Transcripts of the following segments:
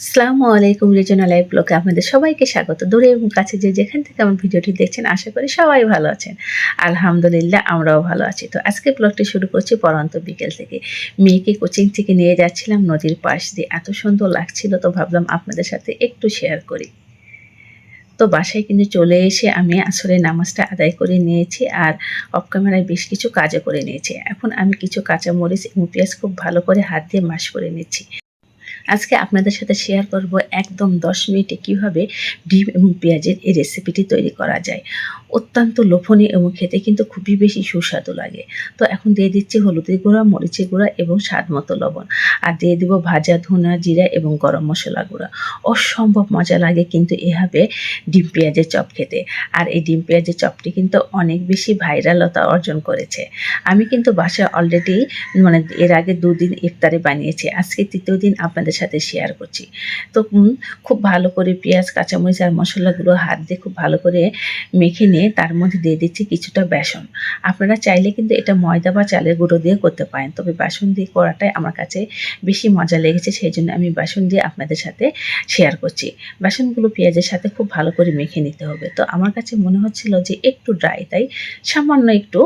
আসসালামু আলাইকুম regional live ব্লগে আপনাদের সবাইকে স্বাগত। দূরে এবং কাছে যে যেখান থেকে আমার ভিডিওটি দেখছেন, আশা করি সবাই ভালো আছেন। আলহামদুলিল্লাহ, আমরাও ভালো আছি। তো আজকে ব্লগটি শুরু করছি পরন্ত বিকেল থেকে। মেয়েকে কোচিং থেকে নিয়ে যাচ্ছিলাম, নদীর পাশ দিয়ে। এত সুন্দর লাগছিল তো ভাবলাম আপনাদের সাথে একটু শেয়ার করি। তো বাসায় কিন্তু চলে এসে আমি আসলে নামাজটা আদায় করে নিয়েছি আর অফ ক্যামেরায় বেশ কিছু কাজও করে নিয়েছি। এখন আমি কিছু কাঁচামরিচ এবং পেঁয়াজ খুব ভালো করে হাত দিয়ে মাশ করে নিচ্ছি। আজকে আপনাদের সাথে শেয়ার করব একদম দশ মিনিটে কীভাবে ডিম এবং পেঁয়াজের এই রেসিপিটি তৈরি করা যায়। অত্যন্ত লোভনীয় এবং খেতে কিন্তু খুবই বেশি সুস্বাদু লাগে। তো এখন দিয়ে দিচ্ছি হলুদের গুঁড়া, মরিচের গুঁড়া এবং স্বাদ মতো লবণ। আর দিয়ে দিব ভাজা ধনা জিরা এবং গরম মশলা গুঁড়া। অসম্ভব মজা লাগে কিন্তু এভাবে ডিম পেঁয়াজের চপ খেতে। আর এই ডিম পেঁয়াজের চপটি কিন্তু অনেক বেশি ভাইরালতা অর্জন করেছে। আমি কিন্তু বাসায় অলরেডি মানে এর আগে দুদিন ইফতারে বানিয়েছি। আজকে তৃতীয় দিন আপনাদের সাথে শেয়ার করছি। তো খুব ভালো করে পেঁয়াজ, কাঁচামরিচ আর মশলাগুলো হাত দিয়ে খুব ভালো করে মেখে নিয়ে তার মধ্যে দিয়ে দিচ্ছি কিছুটা বেসন। আপনারা চাইলে কিন্তু এটা ময়দা বা চালের গুঁড়ো দিয়ে করতে পারেন। তবে বেসন দিয়ে করাটাই আমার কাছে বেশি মজা লেগেছে, সেই জন্য আমি বেসন দিয়ে আপনাদের সাথে শেয়ার করছি। বেসনগুলো পেঁয়াজের সাথে খুব ভালো করে মেখে নিতে হবে। তো আমার কাছে মনে হচ্ছিল যে একটু ড্রাই তাই সামান্য একটু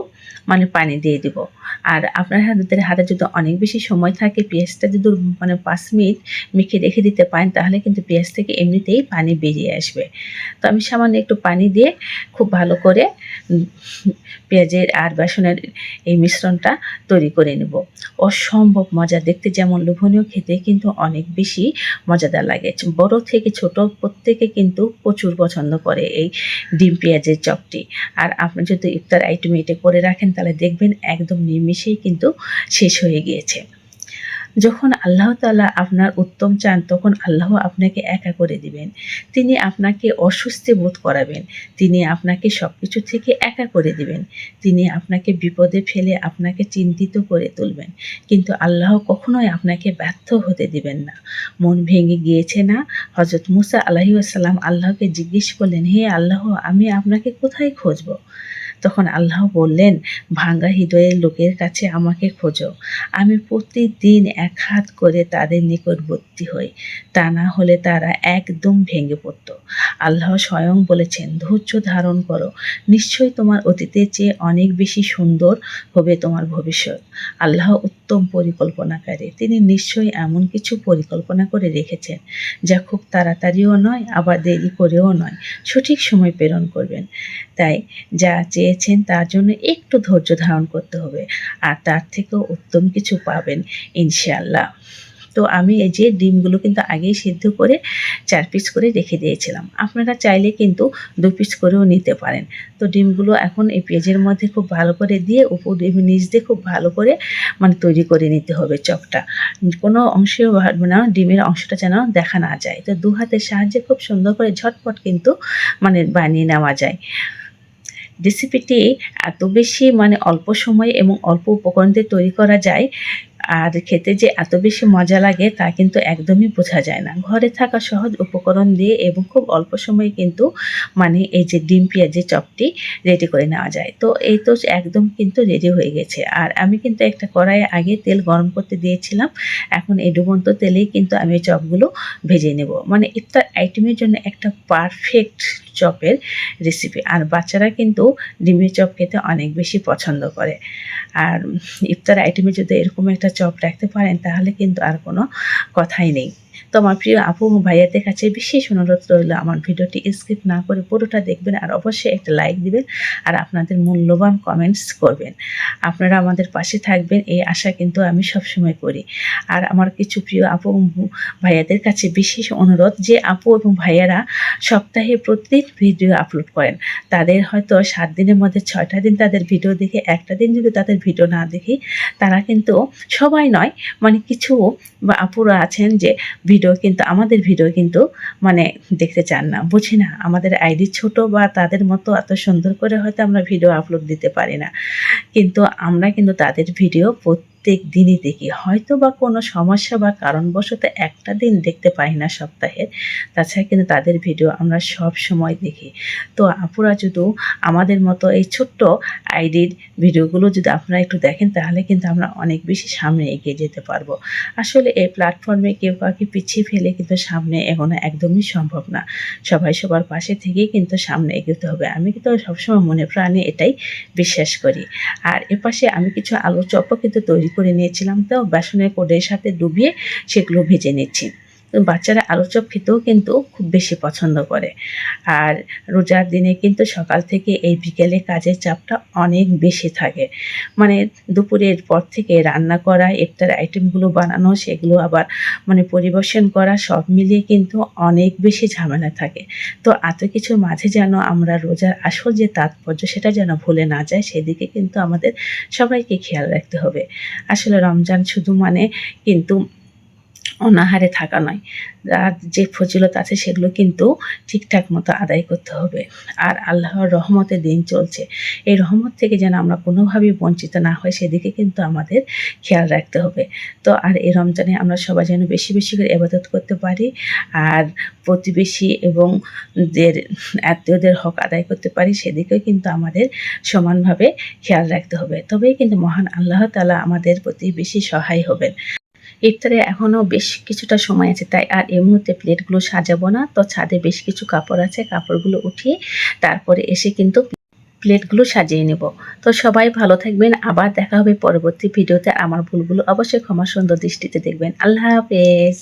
মানে পানি দিয়ে দিব। আর আপনার হাতের হাতে যদি অনেক বেশি সময় থাকে, পেঁয়াজটা যদি মানে পাঁচ মিনিট মেখে রেখে দিতে পারেন, তাহলে কিন্তু পেঁয়াজ থেকে এমনিতেই পানি বেরিয়ে আসবে। তো আমি সামান্য একটু পানি দিয়ে খুব ভালো করে পেঁয়াজের আর বেসনের এই মিশ্রণটা তৈরি করে নেব। অসম্ভব মজা, দেখতে যেমন লোভনীয়, খেতে কিন্তু অনেক বেশি মজাদার লাগে। বড় থেকে ছোট প্রত্যেকে কিন্তু প্রচুর পছন্দ করে এই ডিম পেঁয়াজের চপটি। আর আপনি যদি ইফতার আইটেম এটা করে রাখেন, তাহলে দেখবেন একদম নিমিষেই কিন্তু শেষ হয়ে গিয়েছে। যখন আল্লাহ তালা আপনার উত্তম চান, তখন আল্লাহ আপনাকে একা করে দিবেন। তিনি আপনাকে অস্বস্তি বোধ করাবেন। তিনি আপনাকে সব কিছু থেকে একা করে দিবেন। তিনি আপনাকে বিপদে ফেলে আপনাকে চিন্তিত করে তুলবেন। কিন্তু আল্লাহ কখনোই আপনাকে ব্যর্থ হতে দিবেন না। মন ভেঙে গিয়েছে না? হজরত মুসা আসাল্লাম আল্লাহকে জিজ্ঞেস করলেন, হে আল্লাহ, আমি আপনাকে কোথায় খুঁজবো? তখন আল্লাহ বললেন, ভাঙ্গা হৃদয়ের লোকের কাছে আমাকে খোঁজো। আমি প্রতিদিন এক হাত করে তাদের নিকটবর্তী হই। তা না হলে তারা একদম ভেঙে পড়ত। আল্লাহ স্বয়ং বলেছেন, ধৈর্য ধারণ করো। নিশ্চয়ই তোমার অতীতের চেয়ে অনেক বেশি সুন্দর হবে তোমার ভবিষ্যৎ। আল্লাহ উত্তম পরিকল্পনাকারী। তিনি নিশ্চয়ই এমন কিছু পরিকল্পনা করে রেখেছেন, যা খুব তাড়াতাড়িও নয়, আবার দেরি করেও নয়। সঠিক সময় প্রেরণ করবেন। তাই যা চেয়েছেন তার জন্য একটু ধৈর্য ধারণ করতে হবে। আর তার থেকেও উত্তম কিছু পাবেন, ইনশাআল্লাহ। তো আমি এই যে ডিমগুলো কিন্তু আগেই সিদ্ধ করে চার পিস করে রেখে দিয়েছিলাম। আপনারা চাইলে কিন্তু দু পিস করেও নিতে পারেন। তো ডিমগুলো এখন এই পেঁয়াজের মধ্যে খুব ভালো করে দিয়ে উপর নিচ দিয়ে খুব ভালো করে মানে তৈরি করে নিতে হবে চপটা। কোনো অংশেও ভাববে না ডিমের অংশটা যেন দেখা না যায়। তো দু হাতের সাহায্যে খুব সুন্দর করে ঝটপট কিন্তু মানে বানিয়ে নেওয়া যায়। রেসিপিটি এত বেশি মানে অল্প সময়ে এবং অল্প উপকরণ দিয়ে তৈরি করা যায় আর খেতে যে এত বেশি মজা লাগে তা কিন্তু একদমই বোঝা যায় না। ঘরে থাকা সহজ উপকরণ দিয়ে এবং খুব অল্প সময়ে কিন্তু মানে এই যে ডিম পেঁয়াজের চপটি রেডি করে নেওয়া যায়। তো এই তো একদম কিন্তু রেডি হয়ে গেছে। আর আমি কিন্তু একটা কড়াইয়ে আগে তেল গরম করতে দিয়েছিলাম। এখন এই ডুবন্ত তেলেই কিন্তু আমি চপগুলো ভেজে নেব। মানে ইফতার আইটেমের জন্য একটা পারফেক্ট চপের রেসিপি আর বাচ্চারা কিন্তু ডিমের চপ খেতে অনেক বেশি পছন্দ করে। আর ইফতার আইটেমে যদি এরকম একটা চপ রাখতে পারেন তাহলে কিন্তু আর কোনো কথাই নেই। তো আমার প্রিয় আপু ভাইয়াদের কাছে বিশেষ অনুরোধ রইল আমার ভিডিওটি স্কিপ না করে পুরোটা দেখবেন আর অবশ্যই একটা লাইক দিবেন আর আপনাদের মূল্যবান কমেন্টস করবেন। আপনারা আমাদের পাশে থাকবেন, এই আশা কিন্তু আমি সবসময় করি। আর আমার কিছু প্রিয় আপু ভাইয়াদের কাছে বিশেষ অনুরোধ যে আপু এবং ভাইয়ারা সপ্তাহে প্রতিদিন ভিডিও আপলোড করেন। তাদের হয়তো সাত দিনের মধ্যে ছয়টা দিন তাদের ভিডিও দেখে, একটা দিন যদি তাদের ভিডিও না দেখি, তারা কিন্তু সবাই নয় মানে কিছু আপুরা আছেন যে ভিডিও কিন্তু, আমাদের ভিডিও কিন্তু মানে দেখতে চান না। বুঝি না, আমাদের আইডি ছোট বা তাদের মতো এত সুন্দর করে হয়তো আমরা ভিডিও আপলোড দিতে পারি না। কিন্তু আমরা কিন্তু তাদের ভিডিও প্রত্যেক দিনই দেখি। হয়তো বা কোনো সমস্যা বা কারণবশত একটা দিন দেখতে পাই না সপ্তাহের। তাছাড়া কিন্তু তাদের ভিডিও আমরা সব সময় দেখি। তো আপুরা যদি আমাদের মতো এই ছোট্ট আইডির ভিডিওগুলো যদি আপনারা একটু দেখেন, তাহলে কিন্তু আমরা অনেক বেশি সামনে এগিয়ে যেতে পারব। আসলে এই প্ল্যাটফর্মে কেউ কাউকে পিছিয়ে ফেলে কিন্তু সামনে এগোনো একদমই সম্ভব না। সবাই সবার পাশে থেকেই কিন্তু সামনে এগোতে হবে। আমি কিন্তু সবসময় মনে প্রাণে এটাই বিশ্বাস করি। আর এপাশে আমি কিছু আলু কিন্তু তৈরি করে নিয়েছিলাম তো বেসনের কোডের সাথে ডুবিয়ে সেগুলো ভেজে নিচ্ছি। বাচ্চারা আলু চপ খেতেও কিন্তু খুব বেশি পছন্দ করে। আর রোজার দিনে কিন্তু সকাল থেকে এই বিকেলে কাজের চাপটা অনেক বেশি থাকে। মানে দুপুরের পর থেকে রান্না করা, ইফতার আইটেমগুলো বানানো, সেগুলো আবার মানে পরিবেশন করা, সব মিলিয়ে কিন্তু অনেক বেশি ঝামেলা থাকে। তো এত কিছুর মাঝে যেন আমরা রোজার আসল যে তাৎপর্য সেটা যেন ভুলে না যায়, সেদিকে কিন্তু আমাদের সবাইকে খেয়াল রাখতে হবে। আসলে রমজান শুধু মানে কিন্তু অনাহারে থাকা নয়। আর যে ফজিলত আছে সেগুলো কিন্তু ঠিকঠাক মতো আদায় করতে হবে। আর আল্লাহর রহমতের দিন চলছে। এই রহমত থেকে যেন আমরা কোনোভাবেই বঞ্চিত না হয় সেদিকে কিন্তু আমাদের খেয়াল রাখতে হবে। তো আর এই রমজানে আমরা সবাই যেন বেশি বেশি করে এবাদত করতে পারি আর প্রতিবেশী এবং দের আত্মীয়দের হক আদায় করতে পারি, সেদিকেও কিন্তু আমাদের সমানভাবে খেয়াল রাখতে হবে। তবেই কিন্তু মহান আল্লাহ তালা আমাদের প্রতি বেশি সহায় হবেন। ইফতারে এখনও বেশ কিছুটা সময় আছে, তাই আর এই মুহূর্তে প্লেটগুলো সাজাবো না। তো ছাদে বেশ কিছু কাপড় আছে, কাপড়গুলো উঠিয়ে তারপরে এসে কিন্তু প্লেটগুলো সাজিয়ে নেব। তো সবাই ভালো থাকবেন, আবার দেখা হবে পরবর্তী ভিডিওতে। আমার ভুলগুলো অবশ্যই ক্ষমা সুন্দর দৃষ্টিতে দেখবেন। আল্লাহ হাফেজ।